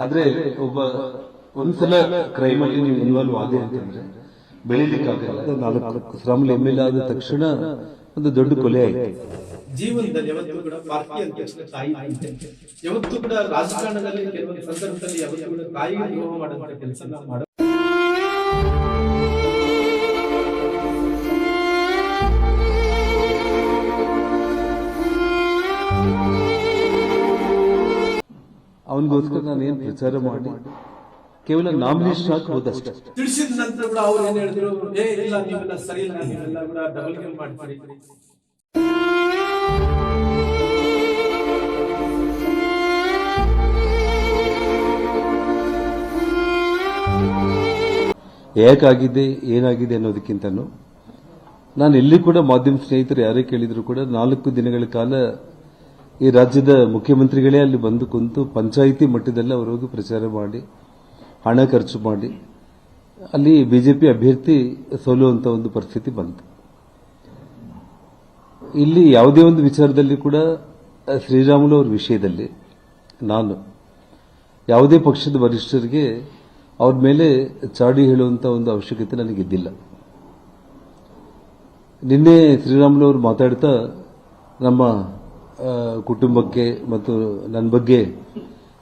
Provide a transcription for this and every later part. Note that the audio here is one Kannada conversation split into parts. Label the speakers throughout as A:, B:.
A: ಆದ್ರೆ ಒಬ್ಬ ಒಂದ್ಸಲ ಕ್ರೈಮ್ ಅಲ್ಲಿ ನೀವು ಇನ್ವಾಲ್ವ್ ಆದೆ ಅಂತಂದ್ರೆ ಬೆಳಿಲಿಕ್ಕಾಗಲ್ಲ ನಾಲ್ಕು ಶ್ರಾಮಲ್ ಎಂ ಎಲ್ ಆದ ತಕ್ಷಣ ಒಂದು ದೊಡ್ಡ ಕೊಲೆ ಆಯ್ತು
B: ಜೀವನದಲ್ಲಿ ಯಾವತ್ತೂ ಕೂಡ ಪಾರ್ಟಿ ಅಂತ ತಾಯಿ. ಯಾವತ್ತೂ ಕೂಡ ರಾಜಕಾರಣದಲ್ಲಿ ಕೆಲವೊಂದು ಸಂದರ್ಭದಲ್ಲಿ ಯಾವತ್ತೂ ಕೂಡ ತಾಯಿಗೆ ದ್ರೋಹ ಮಾಡುವಂತ ಕೆಲಸ ನಾವು
A: ಅವನಿಗೋಸ್ಕರ ನಾನು ಏನ್ ಪ್ರಚಾರ ಮಾಡಿ ಕೇವಲ ನಾಮಿನೇಷನ್ ಹಾಕ್ಬೋದಷ್ಟೇ
B: ತಿಳಿಸಿದ ನಂತರ ಕೂಡ ಅವ್ರು ಏನ್ ಹೇಳಿದ್ರು ಏ ಇಲ್ಲ ನೀವೆಲ್ಲ ಸರಿ ಇಲ್ಲ ನೀವೆಲ್ಲ ಕೂಡ ಡಬಲ್ ಗೇಮ್ ಮಾಡ್ತೀರಿ.
A: ಯಾಕಾಗಿದೆ ಏನಾಗಿದೆ ಅನ್ನೋದಕ್ಕಿಂತನೂ ನಾನು ಎಲ್ಲಿ ಕೂಡ ಮಾಧ್ಯಮ ಸ್ನೇಹಿತರು ಯಾರೇ ಕೇಳಿದ್ರು ಕೂಡ ನಾಲ್ಕು ದಿನಗಳ ಕಾಲ ಈ ರಾಜ್ಯದ ಮುಖ್ಯಮಂತ್ರಿಗಳೇ ಅಲ್ಲಿ ಬಂದು ಕುಂತು ಪಂಚಾಯಿತಿ ಮಟ್ಟದಲ್ಲಿ ಅವರು ಪ್ರಚಾರ ಮಾಡಿ, ಹಣ ಖರ್ಚು ಮಾಡಿ, ಅಲ್ಲಿ ಬಿಜೆಪಿ ಅಭ್ಯರ್ಥಿ ಸೋಲುವಂಥ ಒಂದು ಪರಿಸ್ಥಿತಿ ಬಂತು. ಇಲ್ಲಿ ಯಾವುದೇ ಒಂದು ವಿಚಾರದಲ್ಲಿ ಕೂಡ ಶ್ರೀರಾಮುಲು ಅವರ ವಿಷಯದಲ್ಲಿ ನಾನು ಯಾವುದೇ ಪಕ್ಷದ ವರಿಷ್ಠರಿಗೆ ಅವ್ರ ಮೇಲೆ ಚಾಡಿ ಹೇಳುವಂತ ಒಂದು ಅವಶ್ಯಕತೆ ನನಗಿದ್ದಿಲ್ಲ. ನಿನ್ನೆ ಶ್ರೀರಾಮುಲು ಅವರು ಮಾತಾಡ್ತಾ ನಮ್ಮ ಕುಟುಂಬಕ್ಕೆ ಮತ್ತು ನನ್ನ ಬಗ್ಗೆ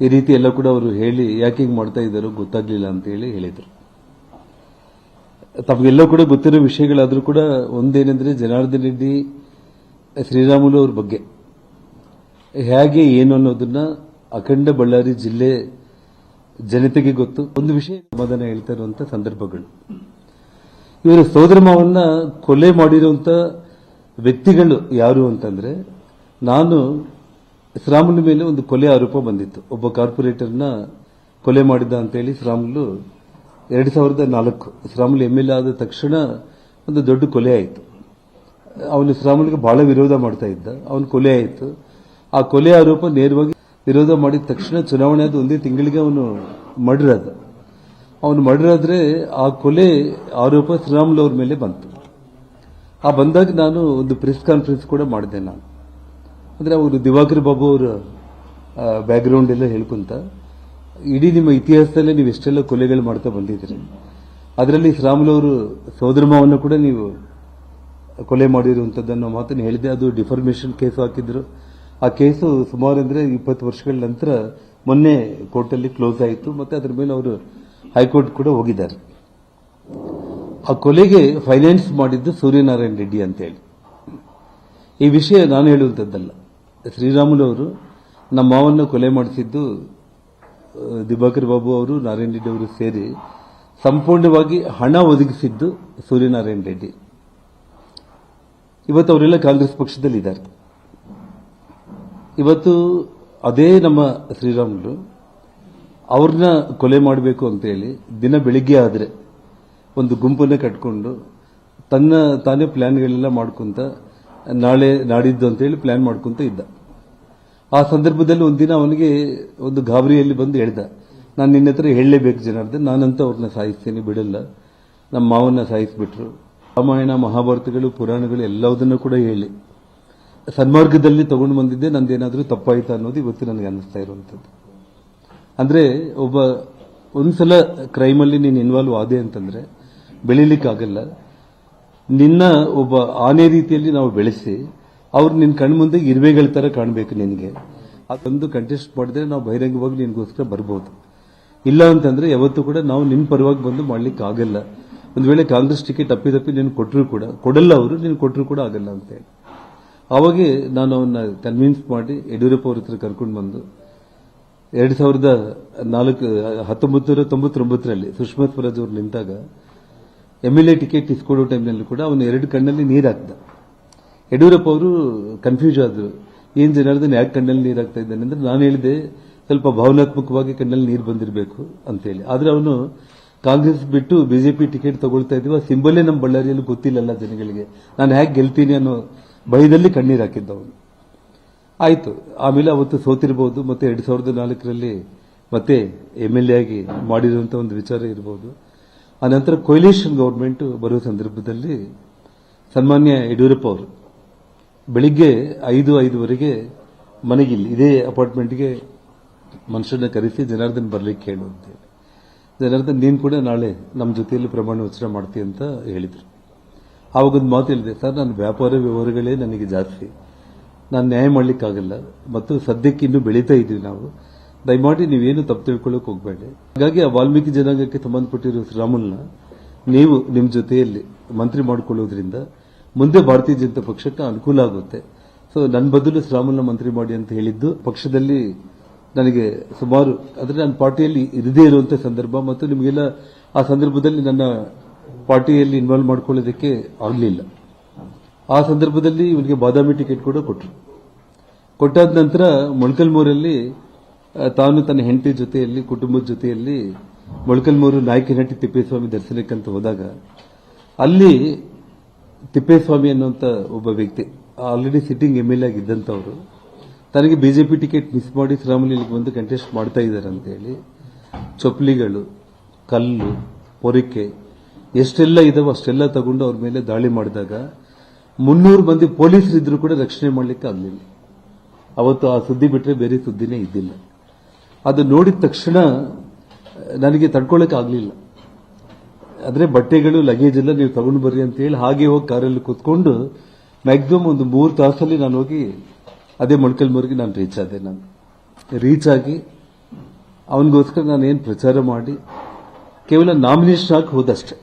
A: ಈ ರೀತಿ ಎಲ್ಲ ಕೂಡ ಅವರು ಹೇಳಿ, ಯಾಕೆ ಹಿಂಗೆ ಮಾಡ್ತಾ ಇದ್ದಾರೋ ಗೊತ್ತಾಗ್ಲಿಲ್ಲ ಅಂತ ಹೇಳಿ ಹೇಳಿದರು. ತಮಗೆಲ್ಲ ಕೂಡ ಗೊತ್ತಿರೋ ವಿಷಯಗಳಾದರೂ ಕೂಡ ಒಂದೇನೆಂದರೆ ಜನಾರ್ದನ್ ರೆಡ್ಡಿ ಶ್ರೀರಾಮುಲು ಅವ್ರ ಬಗ್ಗೆ. ಹೇಗೆ, ಏನು ಅನ್ನೋದನ್ನ ಅಖಂಡ ಬಳ್ಳಾರಿ ಜಿಲ್ಲೆ ಜನತೆಗೆ ಗೊತ್ತು. ಒಂದು ವಿಷಯ ಸಮಾಧಾನ ಹೇಳ್ತಾ ಇರುವಂಥ ಸಂದರ್ಭಗಳು. ಇವರ ಸೋದರ ಮಾವನ್ನ ಕೊಲೆ ಮಾಡಿರುವಂಥ ವ್ಯಕ್ತಿಗಳು ಯಾರು ಅಂತಂದ್ರೆ ನಾನು ಶ್ರಾಮುಲ್ ಮೇಲೆ ಒಂದು ಕೊಲೆ ಆರೋಪ ಬಂದಿತ್ತು. ಒಬ್ಬ ಕಾರ್ಪೊರೇಟರ್ನ ಕೊಲೆ ಮಾಡಿದ ಅಂತೇಳಿ ಶ್ರಾಮುಲು ಎರಡು ಸಾವಿರದ ನಾಲ್ಕು. ಶ್ರಾಮುಲ್ ಎಂ ಎಲ್ ಎ ಆದ ತಕ್ಷಣ ಒಂದು ದೊಡ್ಡ ಕೊಲೆ ಆಯಿತು. ಅವನು ಶ್ರಾಮುಲ್ಗೆ ಬಹಳ ವಿರೋಧ ಮಾಡ್ತಾ ಇದ್ದ. ಅವನು ಕೊಲೆ ಆಯಿತು. ಆ ಕೊಲೆ ಆರೋಪ ನೇರವಾಗಿ ವಿರೋಧ ಮಾಡಿದ ತಕ್ಷಣ ಚುನಾವಣೆ ಆದ ಒಂದೇ ತಿಂಗಳಿಗೆ ಅವನು ಮರ್ಡರ್ ಆದ. ಅವನು ಮರ್ಡರ್ ಆದರೆ ಆ ಕೊಲೆ ಆರೋಪ ಶ್ರೀರಾಮುಲು ಅವ್ರ ಮೇಲೆ ಬಂತು. ಆ ಬಂದಾಗ ನಾನು ಒಂದು ಪ್ರೆಸ್ ಕಾನ್ಫರೆನ್ಸ್ ಕೂಡ ಮಾಡಿದೆ ನಾನು. ಅಂದ್ರೆ ಅವರು ದಿವಾಕರ್ ಬಾಬು ಅವರ ಬ್ಯಾಕ್ಗ್ರೌಂಡ್ ಎಲ್ಲ ಹೇಳ್ಕೊಂತ, ಇಡೀ ನಿಮ್ಮ ಇತಿಹಾಸದಲ್ಲೇ ನೀವು ಎಷ್ಟೆಲ್ಲ ಕೊಲೆಗಳು ಮಾಡ್ತಾ ಬಂದಿದ್ದೀರಿ. ಅದರಲ್ಲಿ ಶ್ರೀರಾಮುಲು ಅವರು ಕೂಡ ನೀವು ಕೊಲೆ ಮಾಡಿರುವಂಥದ್ದನ್ನು ಮಾತನ್ನು ಹೇಳಿದೆ. ಅದು ಡಿಫಾರ್ಮೇಷನ್ ಕೇಸ್ ಹಾಕಿದ್ರು. ಆ ಕೇಸು ಸುಮಾರು ಅಂದರೆ ಇಪ್ಪತ್ತು ವರ್ಷಗಳ ನಂತರ ಮೊನ್ನೆ ಕೋರ್ಟಲ್ಲಿ ಕ್ಲೋಸ್ ಆಯಿತು. ಮತ್ತು ಅದರ ಮೇಲೆ ಅವರು ಹೈಕೋರ್ಟ್ ಕೂಡ ಹೋಗಿದ್ದಾರೆ. ಆ ಕೊಲೆಗೆ ಫೈನಾನ್ಸ್ ಮಾಡಿದ್ದು ಸೂರ್ಯನಾರಾಯಣ ರೆಡ್ಡಿ ಅಂತ ಹೇಳಿ ಈ ವಿಷಯ ನಾನು ಹೇಳುವಂಥದ್ದಲ್ಲ ಶ್ರೀರಾಮುಲು ಅವರು ನಮ್ಮ ಮಾವನ್ನು ಕೊಲೆ ಮಾಡಿಸಿದ್ದು ದಿಬಾಕರ್ ಬಾಬು ಅವರು, ನಾರಾಯಣ ರೆಡ್ಡಿ ಅವರು ಸೇರಿ ಸಂಪೂರ್ಣವಾಗಿ ಹಣ ಒದಗಿಸಿದ್ದು ಸೂರ್ಯನಾರಾಯಣ ರೆಡ್ಡಿ. ಇವತ್ತು ಅವರೆಲ್ಲ ಕಾಂಗ್ರೆಸ್ ಪಕ್ಷದಲ್ಲಿದ್ದಾರೆ. ಇವತ್ತು ಅದೇ ನಮ್ಮ ಶ್ರೀರಾಮುಲು ಅವ್ರನ್ನ ಕೊಲೆ ಮಾಡಬೇಕು ಅಂತ ಹೇಳಿ ದಿನ ಬೆಳಿಗ್ಗೆ ಆದರೆ ಒಂದು ಗುಂಪನ್ನ ಕಟ್ಕೊಂಡು ತನ್ನ ತಾನೇ ಪ್ಲ್ಯಾನ್ಗಳೆಲ್ಲ ಮಾಡ್ಕೊಂತ ನಾಳೆ ನಾಡಿದ್ದು ಅಂತ ಹೇಳಿ ಪ್ಲಾನ್ ಮಾಡ್ಕೊಂತ ಇದ್ದ. ಆ ಸಂದರ್ಭದಲ್ಲಿ ಒಂದಿನ ಅವನಿಗೆ ಒಂದು ಗಾಬರಿಯಲ್ಲಿ ಬಂದು ಹೇಳ್ದ. ನಾನು ನಿನ್ನ ಹತ್ರ ಹೇಳಲೇಬೇಕು ಜನಾರ್ದನ್, ನಾನಂತ ಅವ್ರನ್ನ ಸಾಯಿಸ್ತೇನೆ, ಬಿಡಲ್ಲ. ನಮ್ಮ ಮಾವನ್ನ ಸಾಯಿಸಿಬಿಟ್ರು. ರಾಮಾಯಣ, ಮಹಾಭಾರತಗಳು, ಪುರಾಣಗಳು ಎಲ್ಲದನ್ನೂ ಕೂಡ ಹೇಳಿ. ಸನ್ಮಾರ್ಗದಲ್ಲಿ ತಗೊಂಡು ಬಂದಿದ್ದೆ, ನಂದೇನಾದರೂ ತಪ್ಪಾಯಿತು ಅನ್ನೋದು ಇವತ್ತು ನನಗೆ ಅನ್ನಿಸ್ತಾ ಇರುವಂಥದ್ದು. ಅಂದರೆ ಒಬ್ಬ ಒಂದ್ಸಲ ಕ್ರೈಮಲ್ಲಿ ನೀನು ಇನ್ವಾಲ್ವ್ ಆದೆ ಅಂತಂದರೆ ಬೆಳಿಲಿಕ್ಕಾಗಲ್ಲ. ನಿನ್ನ ಒಬ್ಬ ಆನೆ ರೀತಿಯಲ್ಲಿ ನಾವು ಬೆಳೆಸಿ, ಅವ್ರು ನಿನ್ನ ಕಣ್ಮುಂದೆ ಇರುವೆಗಳ ತರ ಕಾಣಬೇಕು ನಿನಗೆ. ಅದೊಂದು ಕಂಟೆಸ್ಟ್ ಮಾಡಿದ್ರೆ ನಾವು ಬಹಿರಂಗವಾಗಿ ನಿನಗೋಸ್ಕರ ಬರ್ಬೋದು. ಇಲ್ಲ ಅಂತಂದ್ರೆ ಯಾವತ್ತೂ ಕೂಡ ನಾವು ನಿನ್ನ ಪರವಾಗಿ ಬಂದು ಮಾಡ್ಲಿಕ್ಕೆ ಆಗಲ್ಲ ಒಂದು ವೇಳೆ ಕಾಂಗ್ರೆಸ್ ಟಿಕೆಟ್ ಅಪ್ಪಿದಪ್ಪಿ ನೀನು ಕೊಟ್ಟರು ಕೂಡ, ಕೊಡಲ್ಲ ಅವರು, ನೀನು ಕೊಟ್ಟರು ಕೂಡ ಆಗಲ್ಲ ಅಂತ ಹೇಳಿ. ಅವಾಗೆ ನಾನು ಅವನ್ನ ಕನ್ವಿನ್ಸ್ ಮಾಡಿ ಯಡಿಯೂರಪ್ಪ ಅವ್ರ ಹತ್ರ ಕರ್ಕೊಂಡು ಬಂದು, ಎರಡು ಸಾವಿರದ ನಾಲ್ಕು, ಹತ್ತೊಂಬತ್ತು ನೂರ ತೊಂಬತ್ತೊಂಬತ್ತರಲ್ಲಿ ಸುಷ್ಮಾ ಸ್ವರಾಜ್ ಅವರು ನಿಂತಾಗ ಎಂ ಎಲ್ ಎ ಟಿಕೆಟ್ ಇಸ್ಕೊಡೋ ಟೈಮ್ನಲ್ಲಿ ಕೂಡ ಅವನು ಎರಡು ಕಣ್ಣಲ್ಲಿ ನೀರು ಹಾಕ್ದ ಯಡಿಯೂರಪ್ಪ ಅವರು ಕನ್ಫ್ಯೂಸ್ ಆದರು. ಏನು ಜನಾರ್ದನ್ ಯಾಕೆ ಕಣ್ಣಲ್ಲಿ ನೀರು ಹಾಕ್ತಾ ಇದ್ದಾನೆ ಅಂದರೆ ನಾನು ಹೇಳಿದೆ, ಸ್ವಲ್ಪ ಭಾವನಾತ್ಮಕವಾಗಿ ಕಣ್ಣಲ್ಲಿ ನೀರು ಬಂದಿರಬೇಕು ಅಂತೇಳಿ ಆದರೆ ಅವನು ಕಾಂಗ್ರೆಸ್ ಬಿಟ್ಟು ಬಿಜೆಪಿ ಟಿಕೆಟ್ ತಗೊಳ್ತಾ ಇದೀವ ಸಿಂಬಲೇ ನಮ್ಮ ಬಳ್ಳಾರಿಯಲ್ಲಿ ಗೊತ್ತಿಲ್ಲಲ್ಲ ಜನಗಳಿಗೆ. ನಾನು ಹ್ಯಾಕ್ ಗೆಲ್ತೀನಿ ಅನ್ನೋ ಭಯದಲ್ಲಿ ಕಣ್ಣೀರು ಹಾಕಿದ್ದ ಅವನು. ಆಯಿತು. ಆಮೇಲೆ ಅವತ್ತು ಸೋತಿರ್ಬೋದು, ಮತ್ತೆ ಎರಡು ಸಾವಿರದ ನಾಲ್ಕರಲ್ಲಿ ಮತ್ತೆ ಎಂ ಎಲ್ ಎ ಆಗಿ ಮಾಡಿರುವಂಥ ಒಂದು ವಿಚಾರ ಇರಬಹುದು ಆನಂತರ ಕೊಯ್ಲೇಷನ್ ಗೌರ್ಮೆಂಟ್ ಬರುವ ಸಂದರ್ಭದಲ್ಲಿ ಸನ್ಮಾನ್ಯ ಯಡಿಯೂರಪ್ಪ ಅವರು ಬೆಳಿಗ್ಗೆ ಐದು, ಐದುವರೆಗೆ ಮನೆಗಿಲ್ಲಿ ಇದೇ ಅಪಾರ್ಟ್ಮೆಂಟ್ಗೆ ಮನುಷ್ಯನ ಕರೆಸಿ ಜನಾರ್ದನ್ ಬರಲಿಕ್ಕೆ ಹೇಳುವಂತೆ ಜನಾರ್ದನ್, ನೀನು ಕೂಡ ನಾಳೆ ನಮ್ಮ ಜೊತೆಯಲ್ಲಿ ಪ್ರಮಾಣ ವಚನ ಮಾಡ್ತೀಯ ಅಂತ ಹೇಳಿದರು. ಆವಾಗೊಂದು ಮಾತು ಹೇಳಿದೆ ಸರ್ ನನ್ನ ವ್ಯಾಪಾರ ವ್ಯವಹಾರಗಳೇ ನನಗೆ ಜಾಸ್ತಿ. ನಾನು ನ್ಯಾಯ ಮಾಡಲಿಕ್ಕಾಗಲ್ಲ. ಮತ್ತು ಸದ್ಯಕ್ಕೆ ಇನ್ನೂ ಬೆಳೀತಾ ಇದ್ದೀವಿ ನಾವು. ದಯಮಾಡಿ ನೀವೇನು ತಪ್ಪು ತಿಳ್ಕೊಳ್ಳೋಕೆ ಹೋಗಬೇಡಿ. ಹಾಗಾಗಿ ಆ ವಾಲ್ಮೀಕಿ ಜನಾಂಗಕ್ಕೆ ಸಂಬಂಧಪಟ್ಟಿರೋ ಶ್ರೀರಾಮುಲ್ನ ನೀವು ನಿಮ್ಮ ಜೊತೆಯಲ್ಲಿ ಮಂತ್ರಿ ಮಾಡಿಕೊಳ್ಳೋದ್ರಿಂದ ಮುಂದೆ ಭಾರತೀಯ ಜನತಾ ಪಕ್ಷಕ್ಕೆ ಅನುಕೂಲ ಆಗುತ್ತೆ. ಸೊ ನನ್ನ ಬದಲು ಶ್ರೀರಾಮುಲ್ನ ಮಂತ್ರಿ ಮಾಡಿ ಅಂತ ಹೇಳಿದ್ದು, ಪಕ್ಷದಲ್ಲಿ ನನಗೆ ಸುಮಾರು, ಅಂದರೆ ನನ್ನ ಪಾರ್ಟಿಯಲ್ಲಿ ಇರದೇ ಇರುವಂತ ಸಂದರ್ಭ ಮತ್ತು ನಿಮಗೆಲ್ಲ ಆ ಸಂದರ್ಭದಲ್ಲಿ ನನ್ನ ಪಾರ್ಟಿಯಲ್ಲಿ ಇನ್ವಾಲ್ವ್ ಮಾಡ್ಕೊಳ್ಳೋದಕ್ಕೆ ಆಗಲಿಲ್ಲ. ಆ ಸಂದರ್ಭದಲ್ಲಿ ಇವನಿಗೆ ಬಾದಾಮಿ ಟಿಕೆಟ್ ಕೂಡ ಕೊಟ್ಟರು ಕೊಟ್ಟಾದ ನಂತರ ಮೊಳಕಲ್ಮೂರಲ್ಲಿ ತಾನು ತನ್ನ ಹೆಂಡತಿ ಜೊತೆಯಲ್ಲಿ, ಕುಟುಂಬದ ಜೊತೆಯಲ್ಲಿ ಮೊಳಕಲ್ಮೂರು ನಾಯಕನಹಟ್ಟಿ ತಿಪ್ಪೇಸ್ವಾಮಿ ದರ್ಶನಕ್ಕಂತ ಹೋದಾಗ, ಅಲ್ಲಿ ತಿಪ್ಪೇಸ್ವಾಮಿ ಅನ್ನುವಂಥ ಒಬ್ಬ ವ್ಯಕ್ತಿ ಆಲ್ರೆಡಿ ಸಿಟ್ಟಿಂಗ್ ಎಂ ಎಲ್ ಆಗಿದ್ದಂಥವ್ರು, ತನಗೆ ಬಿಜೆಪಿ ಟಿಕೆಟ್ ಮಿಸ್ ಮಾಡಿ ಶ್ರೀರಾಮುಲು ಬಂದು ಕಂಟೆಸ್ಟ್ ಮಾಡ್ತಾ ಇದ್ದಾರೆ ಅಂತೇಳಿ ಚೊಪ್ಲಿಗಳು ಕಲ್ಲು, ಪೊರಿಕೆ, ಎಷ್ಟೆಲ್ಲ ಇದಾವೋ ಅಷ್ಟೆಲ್ಲ ತಗೊಂಡು ಅವ್ರ ಮೇಲೆ ದಾಳಿ ಮಾಡಿದಾಗ, ಮುನ್ನೂರು ಮಂದಿ ಪೊಲೀಸರಿದ್ರೂ ಕೂಡ ರಕ್ಷಣೆ ಮಾಡಲಿಕ್ಕೆ ಆಗಲಿಲ್ಲ. ಅವತ್ತು ಆ ಸುದ್ದಿ ಬಿಟ್ಟರೆ ಬೇರೆ ಸುದ್ದಿನೇ ಇದ್ದಿಲ್ಲ. ಅದು ನೋಡಿದ ತಕ್ಷಣ, ನನಗೆ ಆಗಲಿಲ್ಲ. ಆದರೆ ಬಟ್ಟೆಗಳು ಲಗೇಜ್ ಎಲ್ಲ ನೀವು ತಗೊಂಡು ಬರ್ರಿ ಅಂತ ಹೇಳಿ ಹಾಗೆ ಹೋಗಿ ಕಾರಲ್ಲಿ ಕೂತ್ಕೊಂಡು ಮ್ಯಾಕ್ಸಿಮಮ್ ಒಂದು ಮೂರು ತಾಸಲ್ಲಿ ನಾನು ಹೋಗಿ ಅದೇ ಮೊಣಕಲ್ಮೂರಿಗೆ ನಾನು ರೀಚ್ ಆದೆ ನಾನು. ರೀಚ್ ಆಗಿ ಅವನಿಗೋಸ್ಕರ ನಾನು ಏನು ಪ್ರಚಾರ ಮಾಡಿ, ಕೇವಲ ನಾಮಿನೇಷನ್ ಹಾಕಿ ಹೋದಷ್ಟೆ.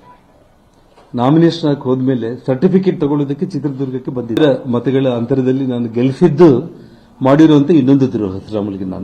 A: ನಾಮಿನೇಷನ್ ಹಾಕಿ ಹೋದ್ಮೇಲೆ ಸರ್ಟಿಫಿಕೇಟ್ ತಗೊಳ್ಳೋದಕ್ಕೆ ಚಿತ್ರದುರ್ಗಕ್ಕೆ ಬಂದಿದ್ದ. ಮತಗಳ ಅಂತರದಲ್ಲಿ ನಾನು ಗೆಲ್ಲಿಸಿದ್ದು ಮಾಡಿರುವಂತ ಇನ್ನೊಂದು ದ್ರೋಹ ನಾನು.